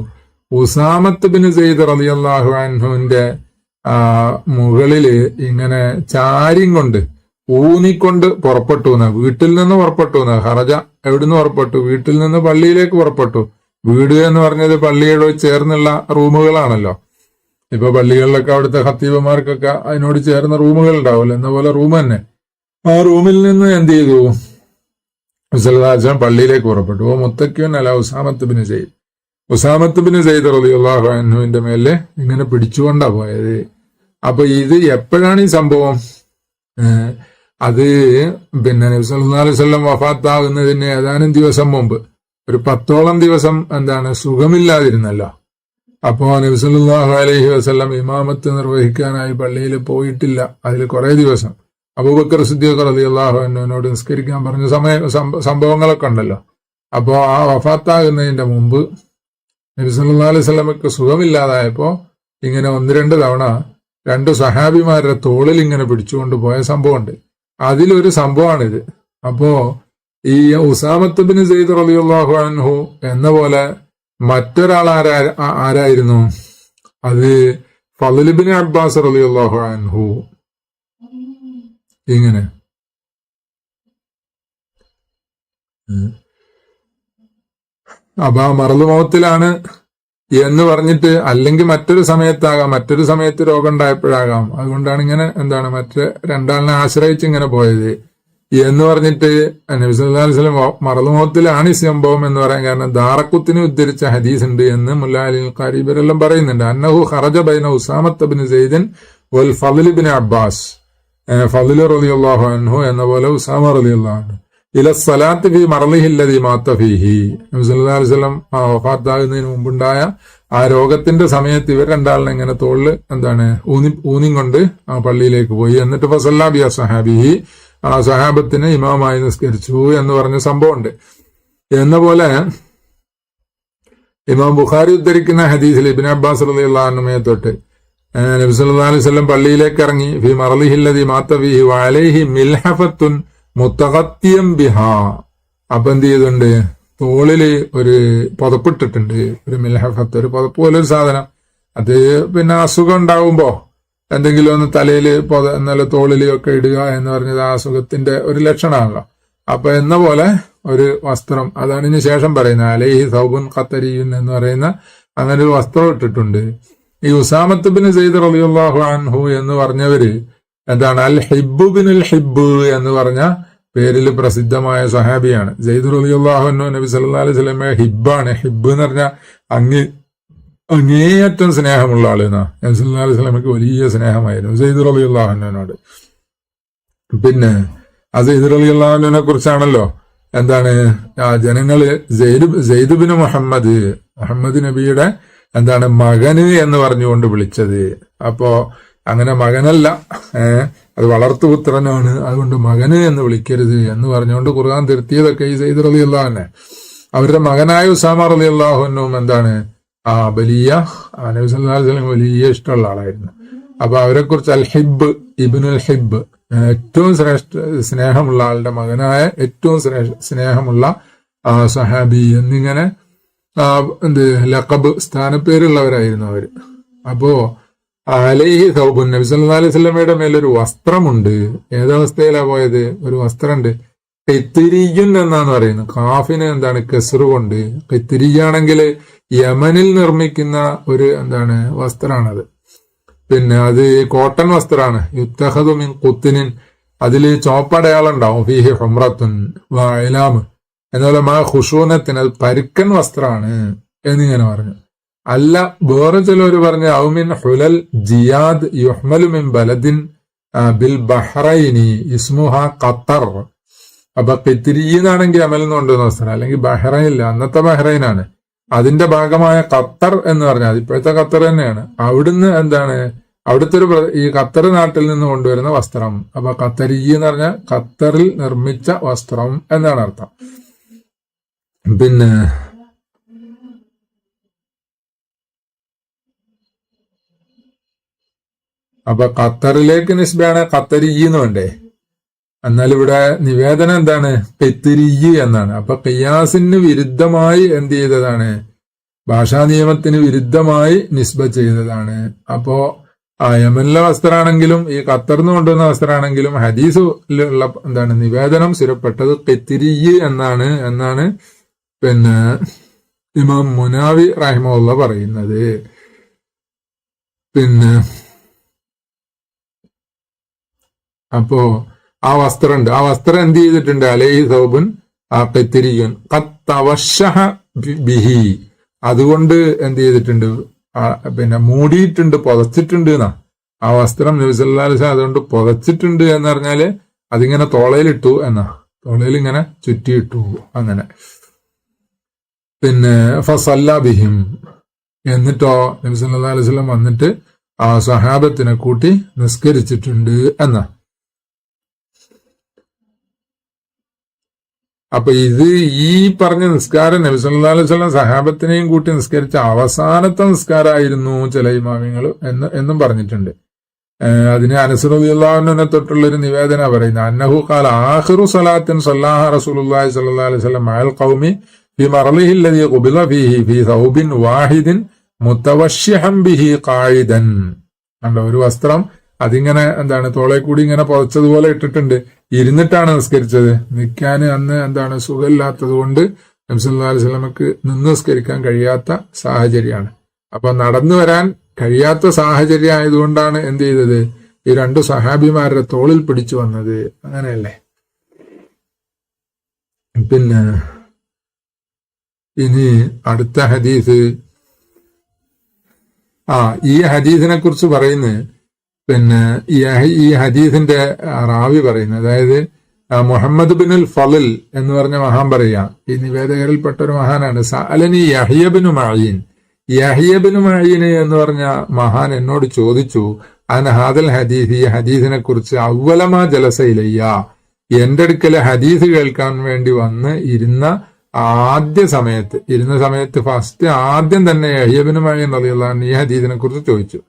ഉസാമത്ത് ബിൻ സെയ്ദ് അള്ളാഹു അൻഹുവിന്റെ മുകളിൽ ഇങ്ങനെ ചാരിയും കൊണ്ട് ഊന്നിക്കൊണ്ട് പുറപ്പെട്ടു വീട്ടിൽ നിന്ന് പുറപ്പെട്ടു ഹറജ എവിടുന്ന് പുറപ്പെട്ടു? വീട്ടിൽ നിന്ന് പള്ളിയിലേക്ക് പുറപ്പെട്ടു. വീട് എന്ന് പറഞ്ഞത് പള്ളിയോട് ചേർന്നുള്ള റൂമുകളാണല്ലോ. ഇപ്പൊ പള്ളികളിലൊക്കെ അവിടുത്തെ ഹത്തീബന്മാർക്കൊക്കെ അതിനോട് ചേർന്ന റൂമുകൾ ഉണ്ടാവില്ല എന്ന പോലെ റൂം തന്നെ. ആ റൂമിൽ നിന്ന് എന്ത് ചെയ്തു? മുസൽദാജൻ പള്ളിയിലേക്ക് പുറപ്പെട്ടു. ഓ മുത്തക്യൂൻ അല്ല Usamah bin Zaid. Usamah bin Zaid റളിയല്ലാഹു അൻഹുവിന്റെ മേലെ ഇങ്ങനെ പിടിച്ചുകൊണ്ടാ പോയത്. അപ്പൊ ഇത് എപ്പോഴാണ് ഈ സംഭവം? അത് പിന്നെ നബി അലൈവല്ലം അലൈഹി വഫാത്താകുന്നതിന് ഏതാനും ദിവസം മുമ്പ്. ഒരു പത്തോളം ദിവസം എന്താണ് സുഖമില്ലാതിരുന്നല്ലോ. അപ്പോ നബി സല്ലല്ലാഹു അലൈഹി വസല്ലം ഇമാമത്ത് നിർവഹിക്കാനായി പള്ളിയിൽ പോയിട്ടില്ല. അതിൽ കുറെ ദിവസം. അബൂബക്കർ സിദ്ദീഖ് അള്ളാഹു എന്നോട് നിസ്കരിക്കാൻ പറഞ്ഞ സമയ സംഭവങ്ങളൊക്കെ ഉണ്ടല്ലോ. അപ്പോ ആ വഫാത്താകുന്നതിന്റെ മുമ്പ് നബി സല്ലല്ലാഹു അലൈഹി വസല്ലമക്ക് സുഖമില്ലാതായപ്പോ ഇങ്ങനെ ഒന്ന് രണ്ട് തവണ രണ്ട് സഹാബിമാരുടെ തോളിൽ ഇങ്ങനെ പിടിച്ചുകൊണ്ട് പോയ സംഭവമുണ്ട്. അതിലൊരു സംഭവമാണിത്. അപ്പോ ഈ ഉസാമത്ത് ബിൻ സെയ്ദ് റളിയല്ലാഹു അൻഹു എന്ന പോലെ മറ്റൊരാൾ ആരാ ആരായിരുന്നു? അത് ഫലിബിൻ അബ്ബാസ് റളിയല്ലാഹു അൻഹു. ഇങ്ങനെ. അപ്പൊ ആ മറലുമൗത്തിലാണ് എന്ന് പറഞ്ഞിട്ട് അല്ലെങ്കിൽ മറ്റൊരു സമയത്താകാം മറ്റൊരു സമയത്ത് രോഗം ഉണ്ടായപ്പോഴാകാം. അതുകൊണ്ടാണ് ഇങ്ങനെ എന്താണ് മറ്റേ രണ്ടാളിനെ ആശ്രയിച്ച് ഇങ്ങനെ പോയത്. എന്ന് പറഞ്ഞിട്ട് നബി സല്ലാ അലൈവലം മറലുമോത്തിലാണ് ഈ സംഭവം എന്ന് പറയാൻ കാരണം ദാറക്കുത്തിനെ ഉദ്ധരിച്ച ഹദീസ് ഉണ്ട് എന്ന് മുല്ലാ അലി പറയുന്നുണ്ട്. അന്നഹു ഹറജ ബൈന ഉസാമത്ത് ബിൻ സെയ്ദൻ വൽ ഫലിബിൻ അബ്ബാസ്. ഫലിൽ റലിയുള്ളാഹു അൻഹു എന്ന പോലെ ഉസാമ റലിയുള്ളാഹു ഇല സലാത്ത് ഫി മറലിഹില്ലതി മാത്തഫിഹി നബി സല്ലാ അലൈവലം വഫാത്താകുന്നതിന് മുമ്പുണ്ടായ ആ രോഗത്തിന്റെ സമയത്ത് ഇവർ രണ്ടാളിനെ ഇങ്ങനെ തോളിൽ എന്താണ് ഊന്നി ഊന്നിക്കൊണ്ട് ആ പള്ളിയിലേക്ക് പോയി. എന്നിട്ട് ഫസല്ലാബി അസഹാബിഹി ആ സഹാബത്തിന് ഇമാമായി നിസ്കരിച്ചു എന്ന് പറഞ്ഞ സംഭവമുണ്ട്. എന്ന പോലെ ഇമാം ബുഖാരി ഉദ്ധരിക്കുന്ന ഹദീസിൽ ഇബിൻ അബ്ബാസ് റളിയല്ലാഹുമയെ തൊട്ട് ഏ, നബി സല്ലാ അലൈഹി വസല്ലം പള്ളിയിലേക്ക് ഇറങ്ങി ഫി മറലിഹില്ലതി മാത്തവിഹി വലൈഹി മിൽഹഫത്തുൻ മുത്തകത്യം ബിഹാ. അപ്പൊ എന്ത് ചെയ്തുണ്ട്? തോളിൽ ഒരു പുതപ്പിട്ടിട്ടുണ്ട്. ഒരു മിൽഹഫത്ത് ഒരു പുതപ്പ് പോലെ ഒരു സാധനം. അത് പിന്നെ അസുഖം ഉണ്ടാവുമ്പോ എന്തെങ്കിലും ഒന്ന് തലയിൽ പൊത നല്ല തോളിലൊക്കെ ഇടുക എന്ന് പറഞ്ഞത് ആ അസുഖത്തിന്റെ ഒരു ലക്ഷണമാണല്ലോ. അപ്പൊ എന്ന പോലെ ഒരു വസ്ത്രം അതാണ് ഇതിന് ശേഷം പറയുന്നത്. അലേഹി സൗബുൻ ഖത്തരിയുൻ എന്ന് പറയുന്ന അങ്ങനെ ഒരു വസ്ത്രം ഇട്ടിട്ടുണ്ട്. ഈ ഉസാമത്ത് ബിൻ സെയ്ദ് അൻഹു എന്ന് പറഞ്ഞവര് എന്താണ്? അൽ ഹിബു ബിൻ അൽ ഹിബ് എന്ന് പറഞ്ഞ പേരിൽ പ്രസിദ്ധമായ സഹാബിയാണ് സെയ്ദ് അൻഹു നബി സല്ലാ അലൈഹി സ്വലമ ഹിബാണ് ഹിബ് എന്ന് പറഞ്ഞ അങ്ങ് അങ്ങേയറ്റം സ്നേഹമുള്ള ആൾ എന്നാ നബി സല്ലല്ലാഹു അലൈഹി വസല്ലമയ്ക്ക് വലിയ സ്നേഹമായിരുന്നു. സെയ്ദ് അലി അള്ളാഹുനോട് പിന്നെ ആ സെയ്ദ് അലി അള്ളാഹുനെ കുറിച്ചാണല്ലോ. എന്താണ്? ആ ജനങ്ങൾ സെയ്ദ് ബിൻ മുഹമ്മദ് മുഹമ്മദ് നബിയുടെ എന്താണ് മകന് എന്ന് പറഞ്ഞുകൊണ്ട് വിളിച്ചത്. അപ്പോ അങ്ങനെ മകനല്ല. അത് വളർത്തുപുത്രനാണ് അതുകൊണ്ട് മകന് എന്ന് വിളിക്കരുത് എന്ന് പറഞ്ഞുകൊണ്ട് ഖുർആൻ തിരുത്തിയതൊക്കെ ഈ സെയ്ദ് അലി അള്ളാഹുനെ അവരുടെ മകനായ ഉസാമ അലി അള്ളാഹുനും എന്താണ്? വലിയ വസല്ലം വലിയ ഇഷ്ടമുള്ള ആളായിരുന്നു. അപ്പൊ അവരെ കുറിച്ച് അൽ ഹിബ് ഇബിനുൽ ഹിബ് ഏറ്റവും ശ്രേഷ്ഠ സ്നേഹമുള്ള ആളുടെ മകനായ ഏറ്റവും സ്നേഹമുള്ള സഹാബി എന്നിങ്ങനെ എന്ത് ലഖബ് സ്ഥാനപ്പേരുള്ളവരായിരുന്നു അവർ. അപ്പോ അലൈഹി സൗബുൻ നബി അലൈഹി സ്വലമയുടെ മേലൊരു വസ്ത്രമുണ്ട്. ഏതവസ്ഥയിലാ പോയത്? ഒരു വസ്ത്രമുണ്ട് കെത്തിരിയുൻ എന്നാണ് പറയുന്നത്. കാഫിന് എന്താണ് കെസറ് കൊണ്ട് കെത്തിരിയാണെങ്കിൽ യമനിൽ നിർമ്മിക്കുന്ന ഒരു എന്താണ് വസ്ത്രമാണത്. പിന്നെ അത് കോട്ടൺ വസ്ത്രമാണ്. യുദ്ധഹദു മിൻ കുത്തിനിൻ. അതിൽ ചോപ്പടയാളം ഉണ്ടാവും. ഫീഹി ഹുമ്രത്തുൻ വയലാമ് എന്നാലും മാ ഹുഷൂനത്തിന് അത് പരുക്കൻ വസ്ത്രമാണ് എന്നിങ്ങനെ പറഞ്ഞു. അല്ല വേറെ ചിലവർ പറഞ്ഞ ഔമിൻ ഹുലൽ ജിയാദ് യുഹ്മലു മിൻ ബലദിൻ ബിൽ ബഹ്റൈനി ഇസ്മുഹ ഖത്തർ അപ്പൊ പെത്തിരിന്നാണെങ്കിൽ അമൽ എന്ന് കൊണ്ടുവന്ന വസ്ത്രം അല്ലെങ്കിൽ ബഹ്റൈനില്ല അന്നത്തെ ബഹ്റൈനാണ്. അതിന്റെ ഭാഗമായ ഖത്തർ എന്ന് പറഞ്ഞാൽ ഇപ്പോഴത്തെ ഖത്തർ തന്നെയാണ്. അവിടുന്ന് എന്താണ്? അവിടുത്തെ ഒരു ഈ ഖത്തർ നാട്ടിൽ നിന്ന് കൊണ്ടുവരുന്ന വസ്ത്രം. അപ്പൊ ഖത്തരി എന്ന് പറഞ്ഞാൽ ഖത്തറിൽ നിർമ്മിച്ച വസ്ത്രം എന്നാണ് അർത്ഥം. പിന്നെ അപ്പൊ ഖത്തറിലേക്ക് നിസ്ബയാണ് ഖത്തരി എന്ന് വേണ്ടേ? എന്നാൽ ഇവിടെ നിവേദനം എന്താണ്? പെത്തിരിയ് എന്നാണ്. അപ്പൊ ഖിയാസിന് വിരുദ്ധമായി എന്ത് ചെയ്തതാണ്? ഭാഷാ നിയമത്തിന് വിരുദ്ധമായി നിസ്ബ ചെയ്തതാണ്. അപ്പോ ആ യമനിലെ വസ്ത്രമാണെങ്കിലും ഈ ഖത്തർന്ന് കൊണ്ടുവന്ന വസ്ത്രമാണെങ്കിലും ഹദീസിലുള്ള എന്താണ്? നിവേദനം സ്ഥിരപ്പെട്ടത് പെത്തിരിയ് എന്നാണ് എന്നാണ് പിന്നെ ഇമാം മുനാവി റഹിമുള്ള പറയുന്നത്. പിന്നെ അപ്പോ ആ വസ്ത്രമുണ്ട് ആ വസ്ത്രം എന്ത് ചെയ്തിട്ടുണ്ട്? അലൈഹി സൗബുൻ ആ കത്തിരിയൻ കത്തവശഹ ബിഹി. അതുകൊണ്ട് എന്ത് ചെയ്തിട്ടുണ്ട്? പിന്നെ മൂടിയിട്ടുണ്ട് പുതച്ചിട്ടുണ്ട് എന്നാ. ആ വസ്ത്രം നബിസല്ലാസ് അതുകൊണ്ട് പുതച്ചിട്ടുണ്ട് എന്ന് പറഞ്ഞാൽ അതിങ്ങനെ തോളയിലിട്ടു എന്നാ. തോളയിൽ ഇങ്ങനെ ചുറ്റിയിട്ടു അങ്ങനെ. പിന്നെ ഫസല്ല ബിഹിം. എന്നിട്ടോ നബി സല്ലല്ലാഹു അലൈഹി വസല്ലം വന്നിട്ട് ആ സഹാബത്തിനെ കൂട്ടി നിസ്കരിച്ചിട്ടുണ്ട് എന്നാ. അപ്പൊ ഇത് ഈ പറഞ്ഞ നിസ്കാരം നബി സല്ലല്ലാഹു അലൈഹി വസല്ലം സഹാബത്തിനെയും കൂട്ടി നിസ്കരിച്ച അവസാനത്തെ നിസ്കാരമായിരുന്നു ചില ഇമാമിങ്ങൾ എന്ന് എന്നും പറഞ്ഞിട്ടുണ്ട്. അതിന് അനുസൃതിയുള്ളവനെ തൊട്ടുള്ള ഒരു നിവേദന പറയുന്നത് അന്നഹു കാല ആഹ്റു സലാത്തിൻ സല്ലാഹ റസൂലി വസല്ലം മഅൽ ഖൗമി ഫി മറലിഹില്ലതി കുബില ഫീഹി ഫീ സൗബിൻ വാഹിദിൻ മുത്തവശ്യഹം ബിഹി ഖായിദൻ. കണ്ട ഒരു വസ്ത്രം അതിങ്ങനെ എന്താണ് തോളെ കൂടി ഇങ്ങനെ പുതച്ചതുപോലെ ഇട്ടിട്ടുണ്ട്. ഇരുന്നിട്ടാണ് നിസ്കരിച്ചത്. നിൽക്കാൻ അന്ന് എന്താണ് സുഖമില്ലാത്തത് കൊണ്ട് നബ്സല്ലാ അലൈഹി സ്വലമക്ക് നിന്ന് നിസ്കരിക്കാൻ കഴിയാത്ത സാഹചര്യമാണ്. അപ്പൊ നടന്നു വരാൻ കഴിയാത്ത സാഹചര്യം ആയതുകൊണ്ടാണ് എന്ത് ചെയ്തത്? ഈ രണ്ട് സഹാബിമാരുടെ തോളിൽ പിടിച്ചു വന്നത്. അങ്ങനെയല്ലേ? പിന്നെ ഇനി അടുത്ത ഹദീസ്. ആ ഈ ഹദീസിനെ കുറിച്ച് പറയുന്നത് പിന്നെ ഈ ഹദീസിന്റെ റാവി പറയുന്നത് അതായത് മുഹമ്മദ് ബിൻ ഫലിൽ എന്ന് പറഞ്ഞ മഹാൻ പറയുക. ഈ നിവേദകരിൽപ്പെട്ട ഒരു മഹാനാണ്. സഅലനി യഹിയബിനു മഴീൻ യഹിയബിനു മഴീന് എന്ന് പറഞ്ഞ മഹാൻ എന്നോട് ചോദിച്ചു അൻ ഹാദൽ ഹദീസ്? ഈ ഹദീസിനെ കുറിച്ച് അവലമാ ജലസയിലയ്യ എന്റെ അടുക്കലെ ഹദീസ് കേൾക്കാൻ വേണ്ടി വന്ന് ഇരുന്ന ആദ്യ സമയത്ത് ഇരുന്ന സമയത്ത് ഫസ്റ്റ് ആദ്യം തന്നെ യഹിയബിനു മഴീൻ അൻഹു ഈ ഹദീസിനെ കുറിച്ച് ചോദിച്ചു.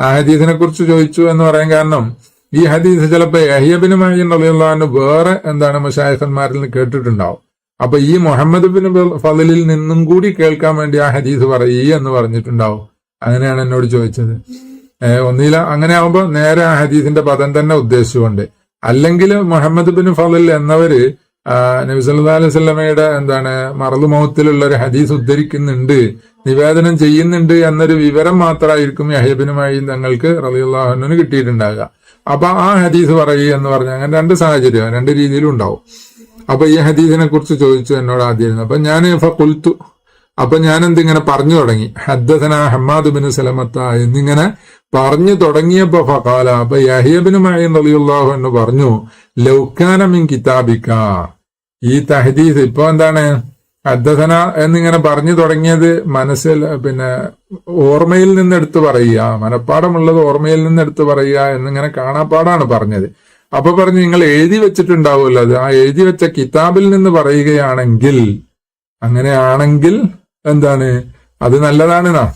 ആ ഹദീസിനെ കുറിച്ച് ചോദിച്ചു എന്ന് പറയാൻ കാരണം ഈ ഹദീസ് ചിലപ്പോ യഹിയബിന് മഴീൻ റളിയല്ലാഹു വേറെ എന്താണ് മഷായഖന്മാരിൽ നിന്ന് കേട്ടിട്ടുണ്ടാവും. അപ്പൊ ഈ മുഹമ്മദ് ബിൻ ഫലിൽ നിന്നും കൂടി കേൾക്കാൻ വേണ്ടി ആ ഹദീസ് പറയീ എന്ന് പറഞ്ഞിട്ടുണ്ടാവും. അങ്ങനെയാണ് എന്നോട് ചോദിച്ചത്. ഒന്നില അങ്ങനെ ആവുമ്പോൾ നേരെ ആ ഹദീസിന്റെ പദം തന്നെ ഉദ്ദേശിച്ചുകൊണ്ട്. അല്ലെങ്കിൽ മുഹമ്മദ് ബിൻ ഫലിൽ എന്നവര് നബിസ് അലൈഹി സ്വലമയുടെ എന്താണ് മറലു മൗത്തിലുള്ള ഒരു ഹദീസ് ഉദ്ധരിക്കുന്നുണ്ട്. നിവേദനം ചെയ്യുന്നുണ്ട് എന്നൊരു വിവരം മാത്രമായിരിക്കും യഹബിനുമായി തങ്ങൾക്ക് റളിയല്ലാഹുവിന് കിട്ടിയിട്ടുണ്ടാകുക അപ്പൊ ആ ഹദീസ് പറയുക എന്ന് പറഞ്ഞാൽ അങ്ങനെ രണ്ട് സാഹചര്യം രണ്ട് രീതിയിലും ഉണ്ടാവും. അപ്പൊ ഈ ഹദീസിനെ കുറിച്ച് ചോദിച്ചു എന്നോട് ആദ്യം അപ്പൊ ഞാൻ കുൽത്തു അപ്പൊ ഞാൻ എന്തിങ്ങനെ പറഞ്ഞു തുടങ്ങി? ഹദ്ദസന ഹമ്മാദ് ബിൻ സലമത്ത എന്നിങ്ങനെ പറഞ്ഞു തുടങ്ങിയപ്പോ ഫഖാല അപ്പൊ യഹിയബിനുമായി റലിയുള്ളാഹു എന്ന് പറഞ്ഞു ലൗക്കാനമിൻ കിതാബിക്ക ഈ തഹദീസ് ഇപ്പൊ എന്താണ്? ഹദ്ദസന എന്നിങ്ങനെ പറഞ്ഞു തുടങ്ങിയത് മനസ്സിൽ പിന്നെ ഓർമ്മയിൽ നിന്നെടുത്ത് പറയുക മനഃപ്പാടമുള്ളത് ഓർമ്മയിൽ നിന്നെടുത്ത് പറയുക എന്നിങ്ങനെ കാണാപ്പാടാണ് പറഞ്ഞത്. അപ്പൊ പറഞ്ഞു നിങ്ങൾ എഴുതി വെച്ചിട്ടുണ്ടാവുമല്ലോ അത്. ആ എഴുതി വെച്ച കിതാബിൽ നിന്ന് പറയുകയാണെങ്കിൽ അങ്ങനെയാണെങ്കിൽ എന്താണ്? അത് നല്ലതാണെന്നാ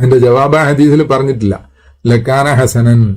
എന്റെ ജവാബ് ഹദീസിൽ പറഞ്ഞിട്ടില്ല. ലക്കാന ഹസനൻ.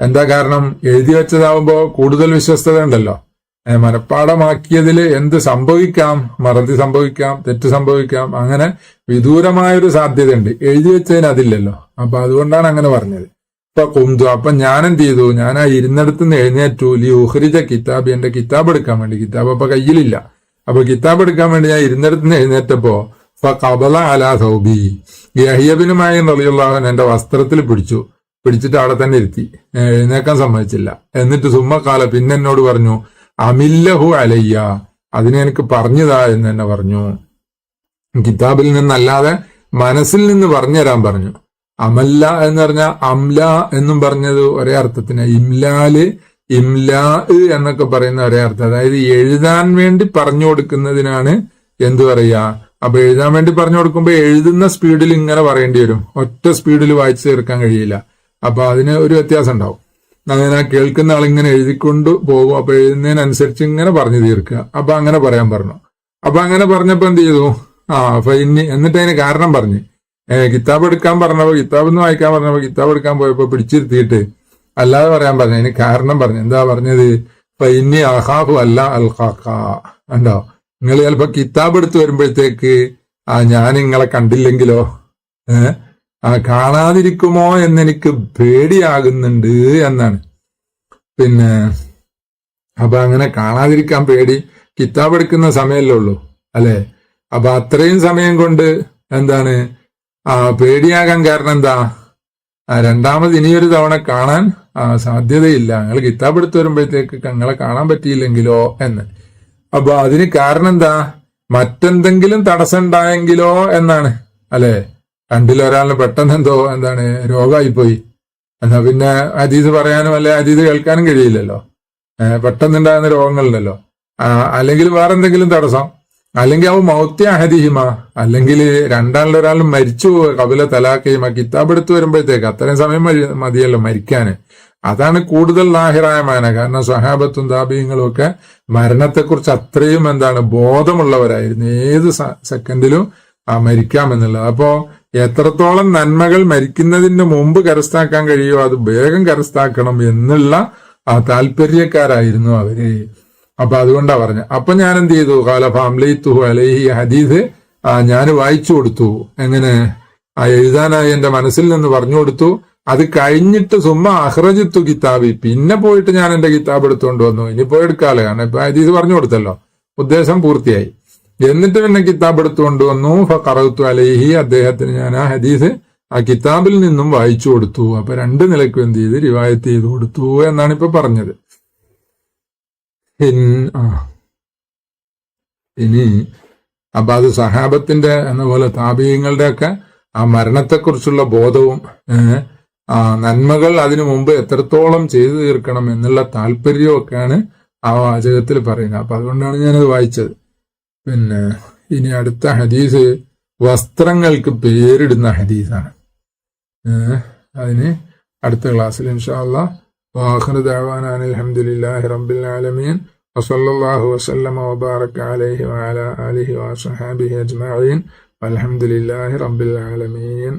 എന്താ കാരണം? എഴുതി വെച്ചതാവുമ്പോൾ കൂടുതൽ വിശ്വസ്തത ഉണ്ടല്ലോ മനഃപ്പാടമാക്കിയതിൽ എന്ത് സംഭവിക്കാം? മറതി സംഭവിക്കാം തെറ്റ് സംഭവിക്കാം അങ്ങനെ വിദൂരമായൊരു സാധ്യതയുണ്ട്. എഴുതി വെച്ചതിന് അതില്ലല്ലോ. അപ്പൊ അതുകൊണ്ടാണ് അങ്ങനെ പറഞ്ഞത്. ഇപ്പൊ കുന്തു അപ്പൊ ഞാൻ എന്ത് ചെയ്തു ഞാൻ ആ ഇരുന്നിടത്ത് നിന്ന് എഴുന്നേറ്റു. ലി ഉഹ്രിജ കിതാബ് എന്റെ കിതാബ് എടുക്കാൻ വേണ്ടി. കിതാബ് അപ്പൊ കയ്യിലില്ല. അപ്പൊ കിതാബ് എടുക്കാൻ വേണ്ടി ഞാൻ ഇരുന്നിടത്ത് നിന്ന് എഴുന്നേറ്റപ്പോ കബല അലാ സൗബി. യഹിയബിനുമായി റളിയുള്ളാഹൻ എന്റെ വസ്ത്രത്തിൽ പിടിച്ചു. പിടിച്ചിട്ട് അവിടെ തന്നെ ഇരുത്തി. എഴുന്നേക്കാൻ സമ്മതിച്ചില്ല. എന്നിട്ട് സുമ്മക്കാല പിന്നെ എന്നോട് പറഞ്ഞു അമില്ലഹു അലയ്യ. അതിനെ എനിക്ക് പറഞ്ഞതാ എന്ന് തന്നെ പറഞ്ഞു. കിതാബിൽ നിന്നല്ലാതെ മനസ്സിൽ നിന്ന് പറഞ്ഞു തരാൻ പറഞ്ഞു. അമല്ല എന്ന് പറഞ്ഞാൽ അംല എന്നും പറഞ്ഞത് ഒരേ അർത്ഥത്തിന്. ഇംലാൽ ഇംലാ എന്നൊക്കെ പറയുന്ന ഒരേ അർത്ഥം. അതായത് എഴുതാൻ വേണ്ടി പറഞ്ഞു കൊടുക്കുന്നതിനാണ് എന്തു പറയാ? അപ്പൊ എഴുതാൻ വേണ്ടി പറഞ്ഞു കൊടുക്കുമ്പോൾ എഴുതുന്ന സ്പീഡിൽ ഇങ്ങനെ പറയേണ്ടി വരും. ഒറ്റ സ്പീഡിൽ വായിച്ചു തീർക്കാൻ കഴിയില്ല. അപ്പൊ അതിന് ഒരു വ്യത്യാസം ഉണ്ടാവും. അങ്ങനെ കേൾക്കുന്ന ആളിങ്ങനെ എഴുതിക്കൊണ്ട് പോകും. അപ്പൊ എഴുതുന്നതിനനുസരിച്ച് ഇങ്ങനെ പറഞ്ഞു തീർക്കുക. അപ്പൊ അങ്ങനെ പറയാൻ പറഞ്ഞു. അപ്പൊ അങ്ങനെ പറഞ്ഞപ്പോ എന്ത് ചെയ്തു? ആ അപ്പൊ ഇനി എന്നിട്ട് അതിന് കാരണം പറഞ്ഞു. കിതാബ് എടുക്കാൻ പറഞ്ഞപ്പോ കിതാബ് ഒന്ന് വായിക്കാൻ പറഞ്ഞപ്പോ കിതാബ് എടുക്കാൻ പോയപ്പോ പിടിച്ചിരുത്തിയിട്ട് അല്ലാതെ പറയാൻ പറഞ്ഞു. അതിന് കാരണം പറഞ്ഞു. എന്താ പറഞ്ഞത്? ഇനി അഹാഫു അല്ല അൽ ഉണ്ടോ നിങ്ങൾ ചിലപ്പോ കിതാബ് എടുത്ത് വരുമ്പോഴത്തേക്ക് ആ ഞാൻ നിങ്ങളെ കണ്ടില്ലെങ്കിലോ? ഏഹ് കാണാതിരിക്കുമോ എന്നെനിക്ക് പേടിയാകുന്നുണ്ട് എന്നാണ്. പിന്നെ അപ്പൊ അങ്ങനെ കാണാതിരിക്കാൻ പേടി. കിതാബ് എടുക്കുന്ന സമയമല്ലേ ഉള്ളൂ അല്ലെ? അപ്പൊ അത്രയും സമയം കൊണ്ട് എന്താണ്? ആ പേടിയാകാൻ കാരണം എന്താ? രണ്ടാമത് ഇനിയൊരു തവണ കാണാൻ സാധ്യതയില്ല. ഞങ്ങൾ കിതാബ് എടുത്തു വരുമ്പോഴത്തേക്ക് ഞങ്ങളെ കാണാൻ പറ്റിയില്ലെങ്കിലോ എന്ന്. അപ്പൊ അതിന് കാരണം എന്താ? മറ്റെന്തെങ്കിലും തടസ്സം ഉണ്ടായെങ്കിലോ എന്നാണ് അല്ലെ? രണ്ടിലൊരാളിന് പെട്ടെന്ന് എന്തോ എന്താണ് രോഗമായി പോയി എന്നാ പിന്നെ അതീത് പറയാനും അല്ലെ അതീത് കേൾക്കാനും കഴിയില്ലല്ലോ. പെട്ടെന്നുണ്ടാകുന്ന രോഗങ്ങളുണ്ടല്ലോ. അല്ലെങ്കിൽ വേറെ എന്തെങ്കിലും തടസ്സം. അല്ലെങ്കിൽ അവ മൗത്യ അഹദിഹിമ അല്ലെങ്കിൽ രണ്ടാളിലൊരാൾ മരിച്ചു പോവുക കപില തലാക്കയും ആ കിതാബ് എടുത്ത് വരുമ്പോഴത്തേക്ക് അത്രയും സമയം മതി- മതിയല്ലോ മരിക്കാന്. അതാണ് കൂടുതൽ ലാഹിറായ മാന. കാരണം സഹാബത്തും താപീയങ്ങളും ഒക്കെ മരണത്തെക്കുറിച്ച് അത്രയും എന്താണ് ബോധമുള്ളവരായിരുന്നു. ഏത് സെക്കൻഡിലും മരിക്കാമെന്നുള്ളത് അപ്പോ എത്രത്തോളം നന്മകൾ മരിക്കുന്നതിന് മുമ്പ് കരസ്ഥാക്കാൻ കഴിയുമോ അത് വേഗം കരസ്ഥാക്കണം എന്നുള്ള ആ താല്പര്യക്കാരായിരുന്നു അവർ. അപ്പൊ അതുകൊണ്ടാ പറഞ്ഞ. അപ്പൊ ഞാൻ എന്ത് ചെയ്തു? കാല ഫാംലൈത്തു അലൈഹി ഹദീദ് ആ ഞാൻ വായിച്ചു കൊടുത്തു. എങ്ങനെ? ആ എഴുതാനായി എന്റെ മനസ്സിൽ നിന്ന് പറഞ്ഞു കൊടുത്തു. അത് കഴിഞ്ഞിട്ട് സുമ്മ അഹ്റജിത്തു കിതാബി. പിന്നെ പോയിട്ട് ഞാൻ എന്റെ കിതാബ് എടുത്തുകൊണ്ട് വന്നു. ഇനി പോയി എടുക്കാലോ. കാരണം ഇപ്പൊ ഹദീദ് പറഞ്ഞു കൊടുത്തല്ലോ. ഉദ്ദേശം പൂർത്തിയായി. എന്നിട്ട് പിന്നെ കിതാബ് എടുത്തു കൊണ്ടുവന്നു. ഫറത്തു അലൈഹി അദ്ദേഹത്തിന് ഞാൻ ആ ഹദീസ് ആ കിതാബിൽ നിന്നും വായിച്ചു കൊടുത്തു. അപ്പൊ രണ്ട് നിലക്കും എന്ത് ചെയ്ത്? റിവായത്ത് ചെയ്ത് കൊടുത്തു എന്നാണ് ഇപ്പൊ പറഞ്ഞത്. ഇനി അപ്പൊ അത് സഹാബത്തിന്റെ എന്ന പോലെ താപീയങ്ങളുടെ ഒക്കെ ആ മരണത്തെക്കുറിച്ചുള്ള ബോധവും ആ നന്മകൾ അതിനു മുമ്പ് എത്രത്തോളം ചെയ്തു തീർക്കണം എന്നുള്ള താല്പര്യവും ഒക്കെയാണ് ആ വാചകത്തിൽ പറയുന്നത്. അപ്പൊ അതുകൊണ്ടാണ് ഞാനത് വായിച്ചത്. പിന്നെ ഇനി അടുത്ത ഹദീസ് വസ്ത്രങ്ങൾക്ക് പേരിടുന്ന ഹദീസാണ് ഏഹ്, അതിന് അടുത്ത ക്ലാസ്സിൽ ഇൻഷാല്ലാ واخر دعوانا ان الحمد لله رب العالمين وصلى الله وسلم وبارك عليه وعلى اله وصحبه اجمعين والحمد لله رب العالمين